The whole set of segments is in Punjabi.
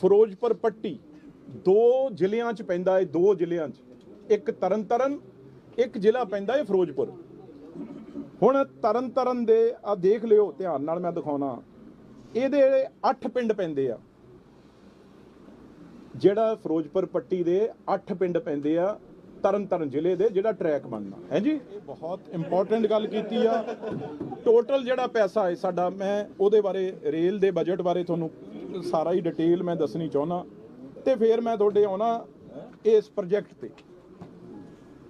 ਫਿਰੋਜ਼ਪੁਰ ਪੱਟੀ ਦੋ ਜ਼ਿਲ੍ਹਿਆਂ 'ਚ ਪੈਂਦਾ ਹੈ ਦੋ ਜ਼ਿਲ੍ਹਿਆਂ 'ਚ। ਇੱਕ ਤਰਨਤਾਰਨ ਇੱਕ ਜ਼ਿਲ੍ਹਾ ਪੈਂਦਾ ਹੈ ਫਿਰੋਜ਼ਪੁਰ। ਹੁਣ ਤਰਨਤਾਰਨ ਦੇ ਆ ਦੇਖ ਲਿਓ ਧਿਆਨ ਨਾਲ ਮੈਂ ਦਿਖਾਉਣਾ। ਇਹਦੇ 8 ਪਿੰਡ ਪੈਂਦੇ ਆ। ਜਿਹੜਾ ਫਿਰੋਜ਼ਪੁਰ ਪੱਟੀ ਦੇ 8 ਪਿੰਡ ਪੈਂਦੇ ਆ ਤਰਨਤਾਰਨ ਜ਼ਿਲ੍ਹੇ ਦੇ ਜਿਹੜਾ ਟਰੈਕ ਬਣਨਾ। ਹੈ ਜੀ? ਇਹ ਬਹੁਤ ਇੰਪੋਰਟੈਂਟ ਗੱਲ ਕੀਤੀ ਆ। ਟੋਟਲ ਜਿਹੜਾ ਪੈਸਾ ਹੈ ਸਾਡਾ ਮੈਂ ਉਹਦੇ ਬਾਰੇ ਰੇਲ ਦੇ ਬਜਟ ਬਾਰੇ ਤੁਹਾਨੂੰ ਸਾਰਾ ਹੀ ਡਿਟੇਲ ਮੈਂ ਦੱਸਣੀ ਚਾਹੁੰਦਾ। ਤੇ ਫਿਰ ਮੈਂ ਤੁਹਾਡੇ ਆਉਣਾ ਇਸ ਪ੍ਰੋਜੈਕਟ ਤੇ।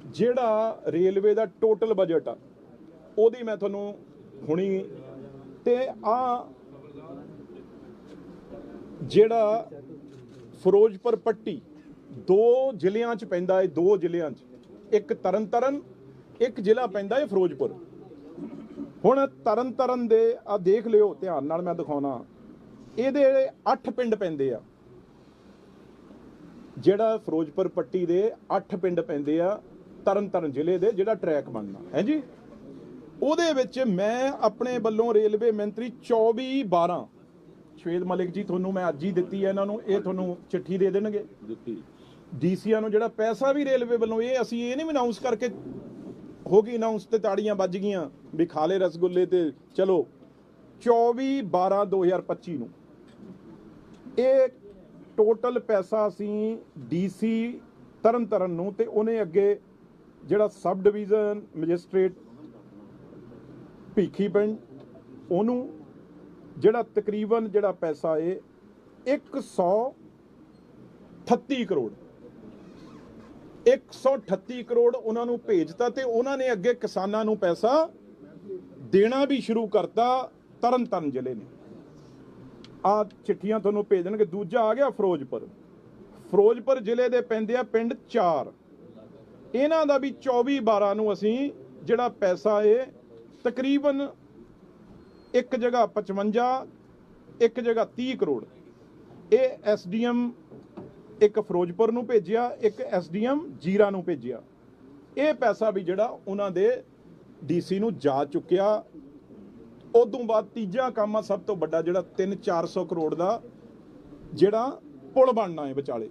ਜਿਹੜਾ ਰੇਲਵੇ ਦਾ ਟੋਟਲ ਬਜਟ ਆ, ਉਹਦੀ ਮੈਂ ਤੁਹਾਨੂੰ ਹੁਣੀ ਤੇ ਆ ਜਿਹੜਾ ਫਿਰੋਜ਼ਪੁਰ ਪੱਟੀ ਦੋ ਜ਼ਿਲ੍ਹਿਆਂ 'ਚ ਪੈਂਦਾ ਹੈ ਦੋ ਜ਼ਿਲ੍ਹਿਆਂ 'ਚ। ਇੱਕ ਤਰਨਤਾਰਨ, ਇੱਕ ਜ਼ਿਲ੍ਹਾ ਪੈਂਦਾ ਹੈ ਫਿਰੋਜ਼ਪੁਰ। ਹੁਣ ਤਰਨਤਾਰਨ ਦੇ ਆ ਦੇਖ ਲਿਓ, ਧਿਆਨ ਨਾਲ ਮੈਂ ਦਿਖਾਉਣਾ। ਇਹਦੇ 8 ਪਿੰਡ ਪੈਂਦੇ ਆ ਜਿਹੜਾ ਫਿਰੋਜ਼ਪੁਰ ਪੱਟੀ ਦੇ 8 ਪਿੰਡ ਪੈਂਦੇ ਆ ਤਰਨਤਾਰਨ ਜ਼ਿਲ੍ਹੇ ਦੇ ਜਿਹੜਾ ਟਰੈਕ ਬਣਨਾ ਹੈ ਜੀ? ਉਹਦੇ ਵਿੱਚ ਮੈਂ ਆਪਣੇ ਵੱਲੋਂ ਰੇਲਵੇ ਮੰਤਰੀ 24 12 ਸ਼ਵੇਦ ਮਲਿਕ ਜੀ ਤੁਹਾਨੂੰ ਮੈਂ ਅੱਜ ਹੀ ਦਿੱਤੀ ਹੈ ਇਹਨਾਂ ਨੂੰ ਇਹ ਤੁਹਾਨੂੰ ਚਿੱਠੀ ਦੇ ਦੇਣਗੇ। ਦਿੱਤੀ। ਡੀਸੀਆਂ ਨੂੰ ਜਿਹੜਾ ਪੈਸਾ ਵੀ ਰੇਲਵੇ ਵੱਲੋਂ ਇਹ ਅਸੀਂ ਇਹ ਨਹੀਂ ਅਨਾਉਂਸ ਕਰਕੇ ਹੋ ਗਈ ਅਨਾਉਂਸ ਤੇ ਤਾੜੀਆਂ ਵੱਜ ਗਈਆਂ ਵੀ ਖਾਲੇ ਰਸਗੁੱਲੇ ਤੇ ਚਲੋ। 24 12 2025 ਨੂੰ ਇਹ ਟੋਟਲ ਪੈਸਾ ਅਸੀਂ ਡੀਸੀ ਤਰਨਤਾਰਨ ਨੂੰ ਤੇ ਉਹਨੇ ਅੱਗੇ ਜਿਹੜਾ ਸਬ ਡਿਵੀਜ਼ਨ ਮੈਜਿਸਟ੍ਰੇਟ ਭੀਖੀ ਪਿੰਡ, ਉਹਨੂੰ ਜਿਹੜਾ ਤਕਰੀਬਨ ਜਿਹੜਾ ਪੈਸਾ ਏ 138 ਕਰੋੜ। 138 ਕਰੋੜ ਉਹਨਾਂ ਨੂੰ ਭੇਜਤਾ ਤੇ ਉਹਨਾਂ ਨੇ ਅੱਗੇ ਕਿਸਾਨਾਂ ਨੂੰ ਪੈਸਾ ਦੇਣਾ ਵੀ ਸ਼ੁਰੂ ਕਰਤਾ ਤਰਨਤਾਰਨ ਜ਼ਿਲ੍ਹੇ ਨੇ। ਆ ਚਿੱਠੀਆਂ ਤੁਹਾਨੂੰ ਭੇਜ ਦੇਣਗੇ। ਦੂਜਾ ਆ ਗਿਆ ਫਿਰੋਜ਼ਪੁਰ। ਫਿਰੋਜ਼ਪੁਰ ਜ਼ਿਲ੍ਹੇ ਦੇ ਪੈਂਦੇ ਆ ਪਿੰਡ 4 ਇਹਨਾਂ ਦਾ ਵੀ 24 12 ਨੂੰ ਅਸੀਂ ਜਿਹੜਾ ਪੈਸਾ ਏ, ਤਕਰੀਬਨ ਇੱਕ ਜਗ੍ਹਾ 55 ਇੱਕ ਜਗ੍ਹਾ 30 ਕਰੋੜ। ਇਹ ਐਸਡੀਐਮ ਇੱਕ ਫਿਰੋਜ਼ਪੁਰ ਨੂੰ ਭੇਜਿਆ, ਇੱਕ ਐਸਡੀਐਮ ਜੀਰਾ ਨੂੰ ਭੇਜਿਆ। ਇਹ ਪੈਸਾ ਵੀ ਜਿਹੜਾ ਉਹਨਾਂ ਦੇ ਡੀਸੀ ਨੂੰ ਜਾ ਚੁੱਕਿਆ। ਉਦੋਂ ਬਾਅਦ ਤੀਜਾ ਕੰਮ ਆ ਸਭ ਤੋਂ ਵੱਡਾ ਜਿਹੜਾ 3-400 ਕਰੋੜ ਦਾ ਜਿਹੜਾ ਪੁਲ ਬਣਨਾ ਹੈ ਵਿਚਾਲੇ।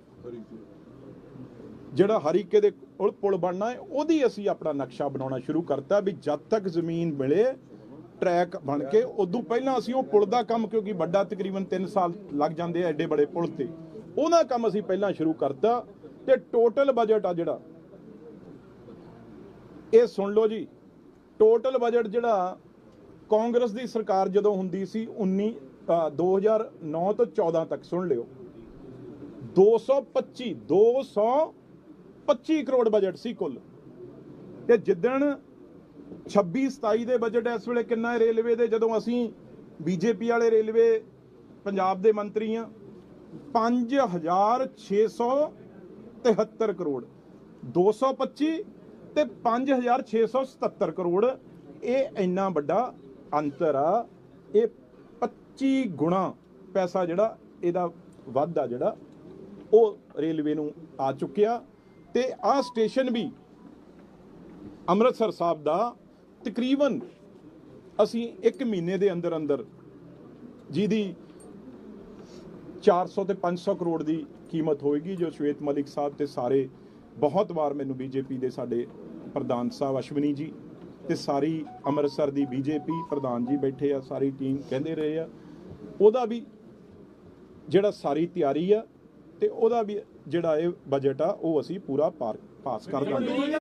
ਜਿਹੜਾ ਹਰੀਕੇ ਦੇ ਪੁਲ ਬਣਨਾ ਹੈ, ਉਹਦੀ ਅਸੀਂ ਆਪਣਾ ਨਕਸ਼ਾ ਬਣਾਉਣਾ ਸ਼ੁਰੂ ਕਰਤਾ ਵੀ ਜਦ ਤੱਕ ਜ਼ਮੀਨ ਮਿਲੇ, ਟਰੈਕ ਬਣ ਕੇ, ਉਦੋਂ ਪਹਿਲਾਂ ਅਸੀਂ ਉਹ ਪੁਲ ਦਾ ਕੰਮ, ਕਿਉਂਕਿ ਵੱਡਾ ਤਕਰੀਬਨ 3 ਸਾਲ ਲੱਗ ਜਾਂਦੇ ਆ ਐਡੇ ਬੜੇ ਪੁਲ ਤੇ ਉਹਦਾ ਕੰਮ ਅਸੀਂ ਪਹਿਲਾਂ ਸ਼ੁਰੂ ਕਰਤਾ ਤੇ ਟੋਟਲ ਬਜਟ ਆ ਜਿਹੜਾ। ਇਹ ਸੁਣ ਲਓ ਜੀ, ਟੋਟਲ ਬਜਟ ਜਿਹੜਾ ਕਾਂਗਰਸ ਦੀ ਸਰਕਾਰ ਜਦੋਂ ਹੁੰਦੀ ਸੀ 19 ਅ, 2009 ਤੋਂ 14 ਤੱਕ ਸੁਣ ਲਿਓ। 225 225 ਕਰੋੜ ਬਜਟ ਸੀ ਕੁੱਲ। ਤੇ ਜਿੱਦਣ 26 27 ਦੇ ਬਜਟ ਇਸ ਵੇਲੇ ਕਿੰਨਾ ਹੈ ਰੇਲਵੇ ਦੇ? ਜਦੋਂ ਅਸੀਂ ਬੀਜੇਪੀ ਵਾਲੇ ਰੇਲਵੇ ਪੰਜਾਬ ਦੇ ਮੰਤਰੀ ਆ 5673 ਕਰੋੜ। 225 ਤੇ 5677 ਕਰੋੜ। ਇਹ ਇੰਨਾ ਵੱਡਾ ਅੰਤਰ ਆ, ਇਹ 25 ਗੁਣਾ ਪੈਸਾ ਜਿਹੜਾ ਇਹਦਾ ਵਾਧਾ ਜਿਹੜਾ, ਉਹ ਰੇਲਵੇ ਨੂੰ ਆ ਚੁੱਕਿਆ। ਤੇ ਆਹ ਸਟੇਸ਼ਨ ਵੀ ਅੰਮ੍ਰਿਤਸਰ ਸਾਹਿਬ ਦਾ ਤਕਰੀਬਨ ਅਸੀਂ 1 ਮਹੀਨੇ ਦੇ ਅੰਦਰ ਅੰਦਰ ਜਿਹਦੀ 400 ਤੇ 500 ਕਰੋੜ ਦੀ ਕੀਮਤ ਹੋਏਗੀ, ਜੋ ਸ਼ਵੇਤ ਮਲਿਕ ਸਾਹਿਬ ਤੇ ਸਾਰੇ ਬਹੁਤ ਵਾਰ ਮੈਨੂੰ ਬੀਜੇਪੀ ਦੇ ਸਾਡੇ ਪ੍ਰਧਾਨ ਸਾਹਿਬ ਅਸ਼ਵਨੀ ਜੀ ਤੇ ਸਾਰੀ ਅੰਮ੍ਰਿਤਸਰ ਦੀ ਬੀਜੇਪੀ ਪ੍ਰਧਾਨ ਜੀ ਬੈਠੇ ਆ, ਸਾਰੀ ਟੀਮ ਕਹਿੰਦੇ ਰਹੇ ਆ। ਉਹਦਾ ਵੀ ਜਿਹੜਾ ਸਾਰੀ ਤਿਆਰੀ ਆ ਤੇ ਉਹਦਾ ਵੀ ਜਿਹੜਾ ਇਹ ਬਜਟ ਆ, ਉਹ ਅਸੀਂ ਪੂਰਾ ਪਾਰ ਪਾਸ ਕਰ ਦਾਂਗੇ।